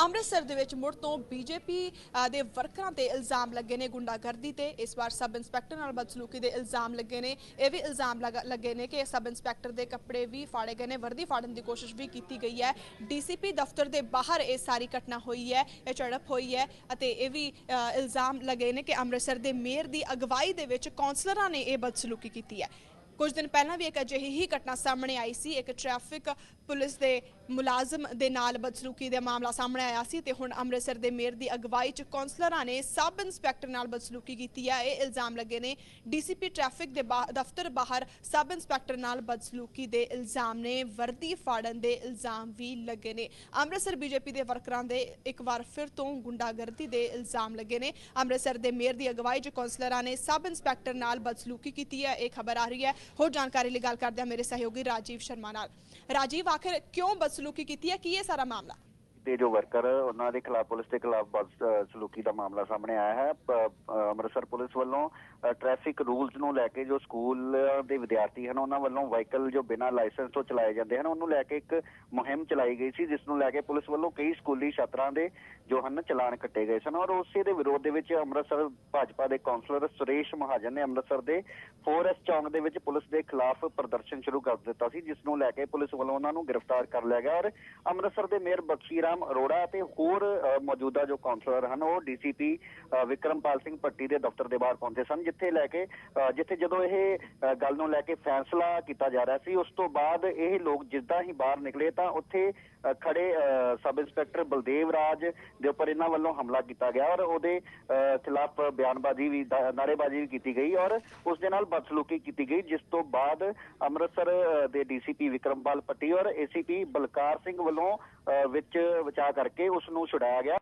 ਅੰਮ੍ਰਿਤਸਰ ਦੇ ਵਿੱਚ ਮੁੜ ਤੋਂ ਬੀਜੇਪੀ ਦੇ ਵਰਕਰਾਂ ਤੇ ਇਲਜ਼ਾਮ ਲੱਗੇ ਨੇ ਗੁੰਡਾਗਰਦੀ ਤੇ। ਇਸ ਵਾਰ ਸਬ ਇੰਸਪੈਕਟਰ ਨਾਲ ਬਦਸਲੂਕੀ ਦੇ ਇਲਜ਼ਾਮ ਲੱਗੇ ਨੇ। ਇਹ ਵੀ ਇਲਜ਼ਾਮ ਲਗਾ- ਲੱਗੇ ਨੇ ਕਿ ਸਬ ਇੰਸਪੈਕਟਰ ਦੇ ਕੱਪੜੇ ਵੀ ਫਾੜੇ ਗਏ ਨੇ। ਵਰਦੀ ਫਾੜਨ ਦੀ ਕੋਸ਼ਿਸ਼ ਵੀ ਕੀਤੀ ਗਈ ਹੈ। ਡੀਸੀਪੀ ਦਫ਼ਤਰ ਦੇ ਬਾਹਰ ਇਹ ਸਾਰੀ ਘਟਨਾ ਹੋਈ ਹੈ, ਇਹ ਝੜਪ ਹੋਈ ਹੈ ਅਤੇ ਇਹ ਵੀ ਇਲਜ਼ਾਮ ਲੱਗੇ ਨੇ ਕਿ ਅੰਮ੍ਰਿਤਸਰ ਦੇ ਮੇਅਰ ਦੀ ਅਗਵਾਈ ਦੇ ਵਿੱਚ ਕੌਂਸਲਰਾਂ ਨੇ ਇਹ ਬਦਸਲੂਕੀ ਕੀਤੀ ਹੈ। ਕੁਝ ਦਿਨ ਪਹਿਲਾਂ ਵੀ ਇੱਕ ਅਜਿਹੀ ਹੀ ਘਟਨਾ ਸਾਹਮਣੇ ਆਈ ਸੀ। ਇੱਕ ਟ੍ਰੈਫਿਕ ਪੁਲਿਸ ਦੇ ਮੁਲਾਜ਼ਮ ਦੇ ਨਾਲ ਬਦਸਲੂਕੀ ਦਾ ਮਾਮਲਾ ਸਾਹਮਣੇ ਆਇਆ ਸੀ ਤੇ ਹੁਣ ਅੰਮ੍ਰਿਤਸਰ ਦੇ ਮੇਅਰ ਦੀ ਅਗਵਾਈ 'ਚ ਕੌਂਸਲਰਾਂ ਨੇ ਸਬ ਇੰਸਪੈਕਟਰ ਨਾਲ ਬਦਸਲੂਕੀ ਕੀਤੀ ਹੈ। ਇਹ ਇਲਜ਼ਾਮ ਲੱਗੇ ਨੇ ਡੀਸੀਪੀ ਟ੍ਰੈਫਿਕ ਦੇ ਬਾ- ਦਫ਼ਤਰ ਬਾਹਰ ਸਬ ਇੰਸਪੈਕਟਰ ਨਾਲ ਬਦਸਲੂਕੀ ਦੇ ਇਲਜ਼ਾਮ ਨੇ ਵਰਦੀ ਫਾੜਨ ਦੇ ਇਲਜ਼ਾਮ ਵੀ ਲੱਗੇ ਨੇ। ਅੰਮ੍ਰਿਤਸਰ ਬੀਜੇਪੀ ਦੇ ਵਰਕਰਾਂ ਦੇ ਇੱਕ ਵਾਰ ਫਿਰ ਤੋਂ ਗੁੰਡਾਗਰਦੀ ਦੇ ਇਲਜ਼ਾਮ ਲੱਗੇ ਨੇ। ਅੰਮ੍ਰਿਤਸਰ ਦੇ ਮੇਅਰ ਦੀ ਅਗਵਾਈ 'ਚ ਕੌਂਸਲਰਾਂ ਨੇ ਸਬ ਇੰਸਪੈਕਟਰ ਨਾਲ ਬਦਸਲੂਕੀ ਕੀਤੀ ਹੈ। ਇਹ ਖਬਰ ਆ ਰਹੀ ਹੈ ਹੋਰ ਜਾਣਕਾਰੀ ਲਈ ਗੱਲ ਕਰਦੇ ਹਾਂ ਮੇਰੇ ਸਹਿਯੋਗੀ ਰਾਜੀਵ ਸ਼ਰਮਾ ਨਾਲ। ਰਾਜੀਵ, ਆਖਿਰ ਕਿਉਂ ਬਦਸਲੂਕੀ ਕੀਤੀ ਹੈ? ਕੀ ਇਹ ਸਾਰਾ ਮਾਮਲਾ? ਦੇ ਜੋ ਵਰਕਰ ਉਹਨਾਂ ਦੇ ਖਿਲਾਫ ਪੁਲਿਸ ਦੇ ਖਿਲਾਫ ਬਦਸਲੂਕੀ ਦਾ ਮਾਮਲਾ ਸਾਹਮਣੇ ਆਇਆ ਹੈ। ਅੰਮ੍ਰਿਤਸਰ ਪੁਲਿਸ ਵੱਲੋਂ ਟ੍ਰੈਫਿਕ ਰੂਲਸ ਨੂੰ ਲੈ ਕੇ ਜੋ ਸਕੂਲ ਦੇ ਵਿਦਿਆਰਥੀ ਹਨ, ਉਹਨਾਂ ਵੱਲੋਂ ਵਾਹੀਕਲ ਜੋ ਬਿਨਾਂ ਲਾਇਸੈਂਸ ਤੋਂ ਚਲਾਏ ਜਾਂਦੇ ਹਨ, ਉਹਨੂੰ ਲੈ ਕੇ ਇੱਕ ਮੁਹਿੰਮ ਚਲਾਈ ਗਈ ਸੀ, ਜਿਸ ਨੂੰ ਲੈ ਕੇ ਪੁਲਿਸ ਵੱਲੋਂ ਕਈ ਸਕੂਲੀ ਛਾਤਰਾਂ ਦੇ ਜੋ ਹਨ, ਚਲਾਨ ਕੱਟੇ ਗਏ ਸਨ। ਔਰ ਉਸੇ ਦੇ ਵਿਰੋਧ ਦੇ ਵਿੱਚ ਅੰਮ੍ਰਿਤਸਰ ਭਾਜਪਾ ਦੇ ਕਾਉਂਸਲਰ ਸੁਰੇਸ਼ ਮਹਾਜਨ ਨੇ ਅੰਮ੍ਰਿਤਸਰ ਦੇ ਫੋਰੈਸਟ ਚੌਂਕ ਦੇ ਵਿੱਚ ਪੁਲਿਸ ਦੇ ਖਿਲਾਫ ਪ੍ਰਦਰਸ਼ਨ ਸ਼ੁਰੂ ਕਰ ਦਿੱਤਾ ਸੀ, ਜਿਸ ਨੂੰ ਲੈ ਕੇ ਪੁਲਿਸ ਵੱਲੋਂ ਉਹਨਾਂ ਨੂੰ ਗ੍ਰਿਫਤਾਰ ਕਰ ਲਿਆ ਗਿਆ। ਔਰ ਅੰਮ੍ਰਿਤਸਰ ਦੇ ਮੇਅਰ ਬਖਸ਼ੀ ਰਾਮ ਅਰੋੜਾ ਅਤੇ ਹੋਰ ਮੌਜੂਦਾ ਜੋ ਕਾਉਂਸਲਰ ਹਨ ਉਹ ਡੀਸੀਪੀ ਵਿਕਰਮਪਾਲ ਸਿੰਘ ਪੱਟੀ ਦੇ ਦਫ਼ਤਰ ਦੇ ਬਾਹਰ ਪਹੁੰਚੇ ਸਨ ਜਿੱਥੇ ਲੈ ਕੇ ਜਿੱਥੇ ਜਦੋਂ ਇਹ ਗੱਲ ਨੂੰ ਲੈ ਕੇ ਫੈਸਲਾ ਕੀਤਾ ਜਾ ਰਿਹਾ ਸੀ ਉਸ ਤੋਂ ਬਾਅਦ ਇਹ ਲੋਕ ਜਿੱਦਾਂ ਹੀ ਬਾਹਰ ਨਿਕਲੇ ਤਾਂ ਉੱਥੇ ਖੜੇ ਸਬ ਇੰਸਪੈਕਟਰ ਬਲਦੇਵ ਰਾਜ ਦੇ ਉੱਪਰ ਇਹਨਾਂ ਵੱਲੋਂ ਹਮਲਾ ਕੀਤਾ ਗਿਆ ਔਰ ਉਹਦੇ ਅ, ਖਿਲਾਫ ਬਿਆਨਬਾਜ਼ੀ ਵੀ ਦਾ- ਨਾਅਰੇਬਾਜ਼ੀ ਵੀ ਕੀਤੀ ਗਈ ਔਰ ਉਸ ਦੇ ਨਾਲ ਬਦਸਲੂਕੀ ਕੀਤੀ ਗਈ ਜਿਸ ਤੋਂ ਬਾਅਦ ਅੰਮ੍ਰਿਤਸਰ ਅ, ਦੇ ਡੀਸੀਪੀ ਵਿਕਰਮਪਾਲ ਪੱਟੀ ਔਰ ਏਸੀਪੀ ਬਲਕਾਰ ਸਿੰਘ ਵੱਲੋਂ ਅ, ਵਿੱਚ ਵਿਚਾਰ ਕਰਕੇ ਉਸ ਨੂੰ ਛੁਡਾਇਆ ਗਿਆ।